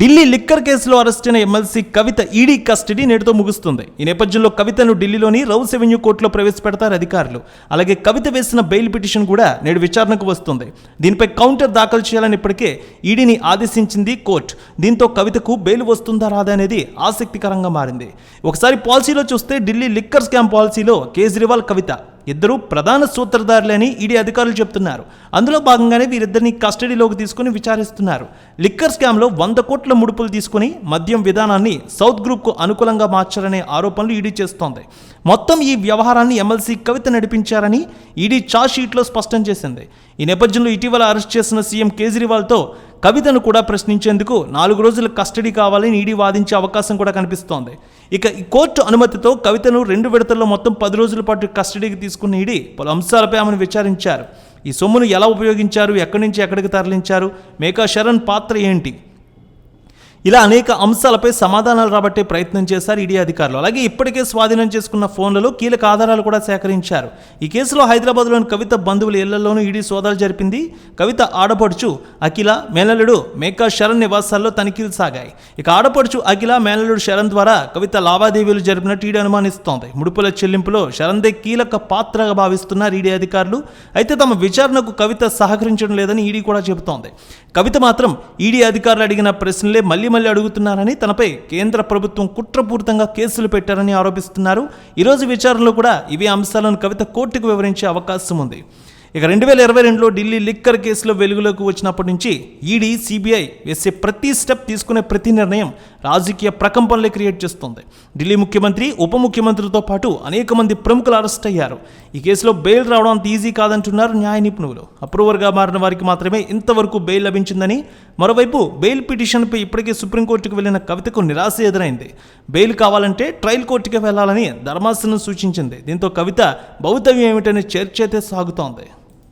Delhi liquor కేసులో arrest అయిన MLC Kavitha ED custody నేటితో ముగుస్తుంది. ఈ నేపథ్యంలో కవితను ఢిల్లీలోని రౌస్ ఎవెన్యూ కోర్టులో ప్రవేశపెడతారు అధికారులు. అలాగే కవిత వేసిన బెయిల్ పిటిషన్ కూడా నేడు విచారణకు వస్తుంది. దీనిపై కౌంటర్ దాఖలు చేయాలని ఇప్పటికే ఈడీని ఆదేశించింది కోర్టు. దీంతో కవితకు బెయిల్ వస్తుందా రాదా అనేది ఆసక్తికరంగా మారింది. ఒకసారి పాలసీలో చూస్తే ఢిల్లీ లిక్కర్ స్కామ్ పాలసీలో కేజ్రీవాల్ కవిత ఇద్దరు ప్రధాన సూత్రధారులని ఈడీ అధికారులు చెప్తున్నారు. అందులో భాగంగానే వీరిద్దరిని కస్టడీలోకి తీసుకుని విచారిస్తున్నారు. లిక్కర్ స్కామ్లో వంద కోట్ల ముడుపులు తీసుకుని మద్యం విధానాన్ని సౌత్ గ్రూప్కు అనుకూలంగా మార్చారనే ఆరోపణలు ఈడీ చేస్తోంది. మొత్తం ఈ వ్యవహారాన్ని ఎమ్మెల్సీ కవిత నడిపించారని ఈడీ షీట్లో స్పష్టం చేసింది. ఈ నేపథ్యంలో ఇటీవల అరెస్ట్ చేసిన సీఎం కేజ్రీవాల్తో కవితను కూడా ప్రశ్నించేందుకు నాలుగు రోజుల కస్టడీ కావాలని ఈడీ వాదించే అవకాశం కూడా కనిపిస్తోంది. ఇక ఈ కోర్టు అనుమతితో కవితను రెండు విడతల్లో మొత్తం పది రోజుల పాటు కస్టడీకి తీసుకున్న ఈడీ పలు అంశాలపై ఆమెను విచారించారు. ఈ సొమ్మును ఎలా ఉపయోగించారు ఎక్కడి నుంచి ఎక్కడికి తరలించారు మేకా శరణ్ పాత్ర ఏంటి? ఇలా అనేక అంశాలపై సమాధానాలు రాబట్టే ప్రయత్నం చేశారు ఈడీ అధికారులు. అలాగే ఇప్పటికే స్వాధీనం చేసుకున్న ఫోన్లలో కీలక ఆధారాలు కూడా సేకరించారు. ఈ కేసులో హైదరాబాద్లోని కవిత బంధువుల ఇళ్ళలోనూ ఈడీ సోదాలు జరిపింది. కవిత ఆడపడుచు అఖిల మేనల్లుడు మేకా శరణ్ నివాసాల్లో తనిఖీలు సాగాయి. ఇక ఆడపడుచు అఖిల మేనల్లుడు శరణ్ ద్వారా కవిత లావాదేవీలు జరిపినట్టు ఈడీ అనుమానిస్తోంది. ముడుపుల చెల్లింపులో శరణ్దే కీలక పాత్రగా భావిస్తున్నారు ఈడీ అధికారులు. అయితే తమ విచారణకు కవిత సహకరించడం లేదని ఈడీ కూడా చెబుతోంది. కవిత మాత్రం ఈడీ అధికారులు అడిగిన ప్రశ్నలే మళ్ళీ మళ్ళీ అడుగుతున్నారని తనపై కేంద్ర ప్రభుత్వం కుట్రపూరితంగా కేసులు పెట్టారని ఆరోపిస్తున్నారు. ఈరోజు విచారణలో కూడా ఇవే అంశాలను కవిత కోర్టుకు వివరించే అవకాశం ఉంది. ఇక రెండు వేల ఇరవై రెండులో ఢిల్లీ లిక్కర్ కేసులో వెలుగులోకి వచ్చినప్పటి నుంచి ఈడీ సిబిఐ వేసే ప్రతి స్టెప్ తీసుకునే ప్రతి నిర్ణయం రాజకీయ ప్రకంపనలే క్రియేట్ చేస్తుంది. ఢిల్లీ ముఖ్యమంత్రి ఉప ముఖ్యమంత్రితో పాటు అనేక మంది ప్రముఖులు అరెస్ట్ అయ్యారు. ఈ కేసులో బెయిల్ రావడం అంత ఈజీ కాదంటున్నారు న్యాయ నిపుణులు. అప్రూవర్గా మారిన వారికి మాత్రమే ఇంతవరకు బెయిల్ లభించిందని మరోవైపు బెయిల్ పిటిషన్పై ఇప్పటికే సుప్రీంకోర్టుకు వెళ్ళిన కవితకు నిరాశ ఎదురైంది. బెయిల్ కావాలంటే ట్రయల్ కోర్టుకి వెళ్ళాలని ధర్మాసనం సూచించింది. దీంతో కవిత భౌతవ్యం ఏమిటనే చర్చ అయితే సాగుతోంది.